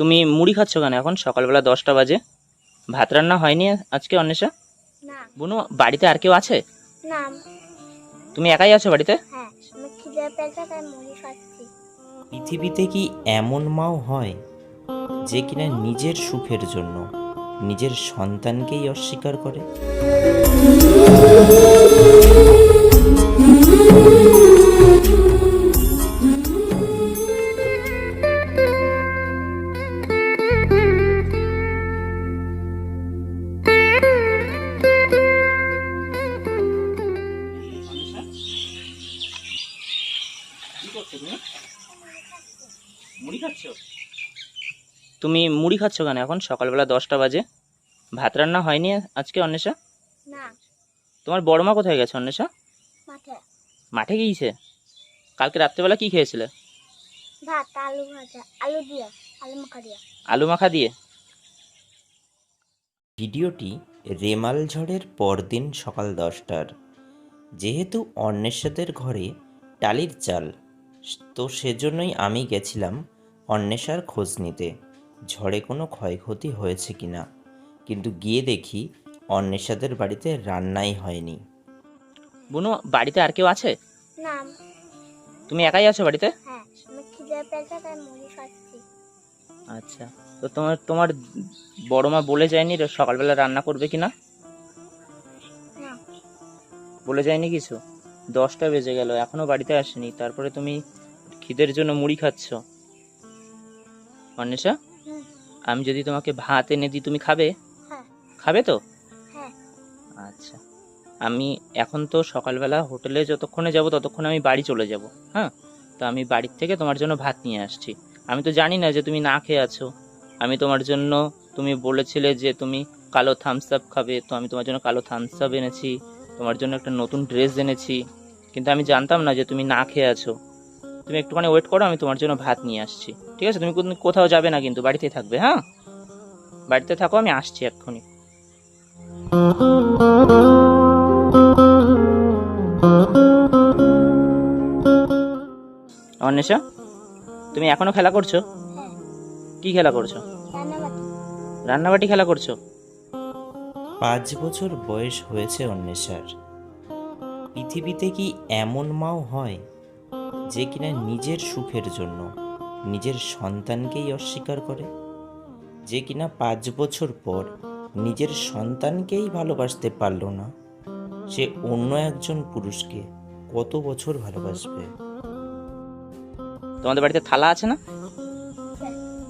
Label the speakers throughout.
Speaker 1: তুমি মুড়ি খাচ্ছ কেন এখন? সকালবেলা দশটা বাজে। ভাত রান্না হয়নি আজকে অন্বেষা?
Speaker 2: না।
Speaker 1: বুনু বাড়িতে আর কেউ আছে?
Speaker 2: না।
Speaker 1: তুমি একাই আছো বাড়িতে?
Speaker 2: হ্যাঁ আমি খিদে পেয়েছে তাই মুড়ি খাচ্ছি।
Speaker 3: পৃথিবীতে কি এমন মাও হয় যে কিনা নিজের সুখের জন্য নিজের সন্তানকেই অস্বীকার করে?
Speaker 1: তুমি মুড়ি খাচ্ছ কেন এখন? সকালবেলা দশটা বাজে। ভাত রান্না হয়নি আজকে অন্বেষা?
Speaker 2: না।
Speaker 1: তোমার বড় মা কোথায় গেছে অন্বেষা?
Speaker 2: মাঠে।
Speaker 1: মাঠে গিয়েছে? কালকে রাত্রেবেলা কি খেয়েছিলে?
Speaker 2: ভাত আলু ভাজা আলু দিয়া আলু মাখা দিয়া।
Speaker 1: আলু মাখা দিয়ে?
Speaker 3: ভিডিওটি রেমাল ঝড়ের পরদিন সকাল দশটার। যেহেতু অন্বেষাদের ঘরে টালির চাল তো সেজন্যই আমি গেছিলাম অন্বেষার খোঁজ নিতে। ঝড়ে কোনো ক্ষয়ক্ষতি হয়েছে কি না? কিন্তু গিয়ে দেখি অন্বেষাদের বাড়িতে রান্নাই হয়নি।
Speaker 1: বুনু বাড়িতে আর কেউ আছে?
Speaker 2: না।
Speaker 1: তুমি একাই আছো বাড়িতে?
Speaker 2: হ্যাঁ আমি খিদে পেয়েছে তাই মুড়ি খাচ্ছি।
Speaker 1: আচ্ছা তো তোমার তোমার বড় মা বলে যায়নি রে সকালবেলা রান্না করবে কি
Speaker 2: না।
Speaker 1: বলে যায়নি কিছু? দশটা বেজে গেল এখনও বাড়িতে আসেনি তারপরে তুমি খিদের জন্য মুড়ি খাচ্ছ। অন্বেষা। আমি যদি তোমাকে ভাত এনে দিই তুমি খাবে?
Speaker 2: হ্যাঁ।
Speaker 1: খাবে তো?
Speaker 2: হ্যাঁ।
Speaker 1: আচ্ছা। আমি এখন তো সকালবেলা হোটেলে যতক্ষণে যাব ততক্ষণে আমি বাড়ি চলে যাব হ্যাঁ? তো আমি বাড়ির থেকে তোমার জন্য ভাত নিয়ে আসছি। আমি তো জানি না যে তুমি না খেয়ে আছো। আমি তোমার জন্য তুমি বলেছিলে যে তুমি কালো থামস আপ খাবে তো আমি তোমার জন্য কালো থামস আপ এনেছি তোমার জন্য একটা নতুন ড্রেস এনেছি। কিন্তু আমি জানতাম না যে তুমি না খেয়ে আছো। তুমি একটুখানি ওয়েট করো, আমি তোমার জন্য ভাত নিয়ে আসছি। ঠিক আছে? তুমি কোথাও যাবে না কিন্তু, বাড়িতেই থাকবে হ্যাঁ? বাড়িতে থাকো, আমি আসছি এক্ষুনি। অন্বেষা, তুমি এখনও খেলা করছ? কি খেলা করছ? রান্নাবাটি খেলা করছ?
Speaker 3: পাঁচ বছর বয়স হয়েছে অন্বেষার। পৃথিবীতে কি এমন মাও হয়? যে কিনা নিজের সুখের জন্য নিজের সন্তানকেই অস্বীকার করে। যে কিনা পাঁচ বছর পর নিজের সন্তানকেই ভালোবাসতে পারল না সে অন্য একজন পুরুষকে কত বছর ভালোবাসবে?
Speaker 1: তোমাদের বাড়িতে থালা আছে না?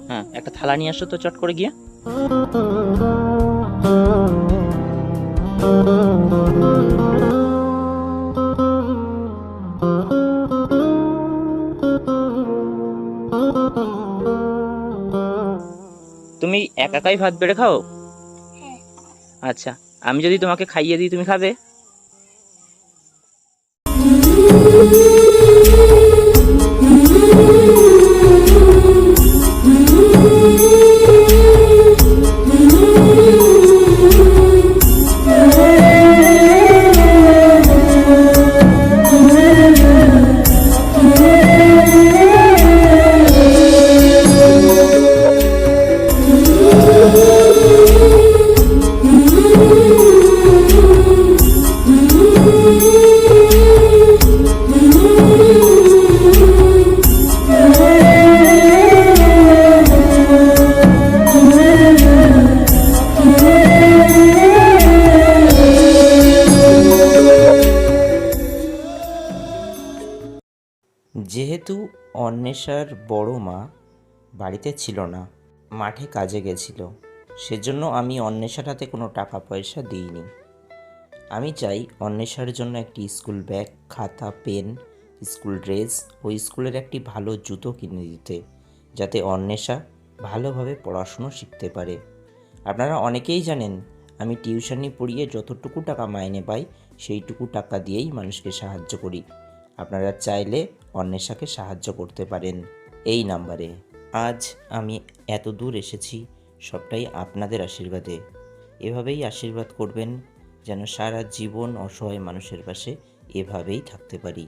Speaker 1: হ্যাঁ একটা থালা নিয়ে আসো তো চট করে গিয়ে। তুমি একাকাই ভাত বেড়ে খাও?
Speaker 2: হ্যাঁ।
Speaker 1: আচ্ছা আমি যদি তোমাকে খাইয়ে দিই তুমি খাবে?
Speaker 3: যেহেতু অন্বেষার বড় মা বাড়িতে ছিল না, মাঠে কাজে গেছিল, সেজন্য আমি অন্বেষার হাতে কোনো টাকা পয়সা দিইনি। আমি চাই অন্বেষার জন্য একটি স্কুল ব্যাগ, খাতা, পেন, স্কুল ড্রেস ও স্কুলের একটি ভালো জুতো কিনে দিতে, যাতে অন্বেষা ভালোভাবে পড়াশুনো শিখতে পারে। আপনারা অনেকেই জানেন, আমি টিউশনি পড়িয়ে যতটুকু টাকা মাইনে পাই, সেইটুকু টাকা দিয়েই মানুষকে সাহায্য করি। আপনারা চাইলে অন্বেষাকে সাহায্য করতে পারেন এই নাম্বারে। আজ আমি এত দূর এসেছি, সবটাই আপনাদের আশীর্বাদে। এভাবেই আশীর্বাদ করবেন যেন সারা জীবন অসহায় মানুষের পাশে এভাবেই থাকতে পারি।